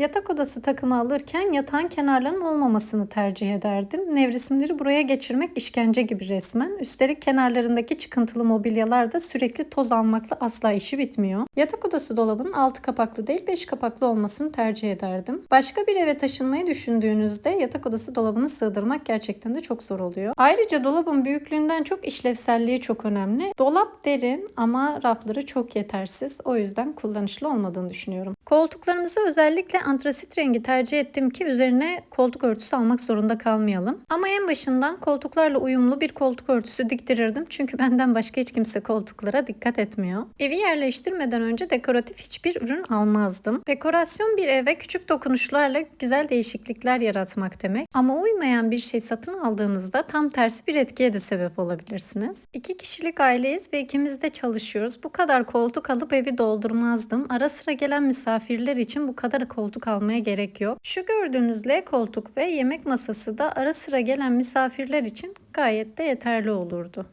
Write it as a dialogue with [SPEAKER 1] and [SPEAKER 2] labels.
[SPEAKER 1] Yatak odası takımı alırken yatağın kenarlarının olmamasını tercih ederdim. Nevresimleri buraya geçirmek işkence gibi resmen. Üstelik kenarlarındaki çıkıntılı mobilyalar da sürekli toz almakla asla işi bitmiyor. Yatak odası dolabının altı kapaklı değil 5 kapaklı olmasını tercih ederdim. Başka bir eve taşınmayı düşündüğünüzde yatak odası dolabını sığdırmak gerçekten de çok zor oluyor. Ayrıca dolabın büyüklüğünden çok işlevselliği çok önemli. Dolap derin ama rafları çok yetersiz. O yüzden kullanışlı olmadığını düşünüyorum. Koltuklarımızı özellikle antrasit rengi tercih ettim ki üzerine koltuk örtüsü almak zorunda kalmayalım. Ama en başından koltuklarla uyumlu bir koltuk örtüsü diktirirdim. Çünkü benden başka hiç kimse koltuklara dikkat etmiyor. Evi yerleştirmeden önce dekoratif hiçbir ürün almazdım. Dekorasyon bir eve küçük dokunuşlarla güzel değişiklikler yaratmak demek. Ama uymayan bir şey satın aldığınızda tam tersi bir etkiye de sebep olabilirsiniz. İki kişilik aileyiz ve ikimiz de çalışıyoruz. Bu kadar koltuk alıp evi doldurmazdım. Ara sıra gelen misafirler için bu kadar koltuk almaya gerek yok. Şu gördüğünüz L koltuk ve yemek masası da ara sıra gelen misafirler için gayet de yeterli olurdu.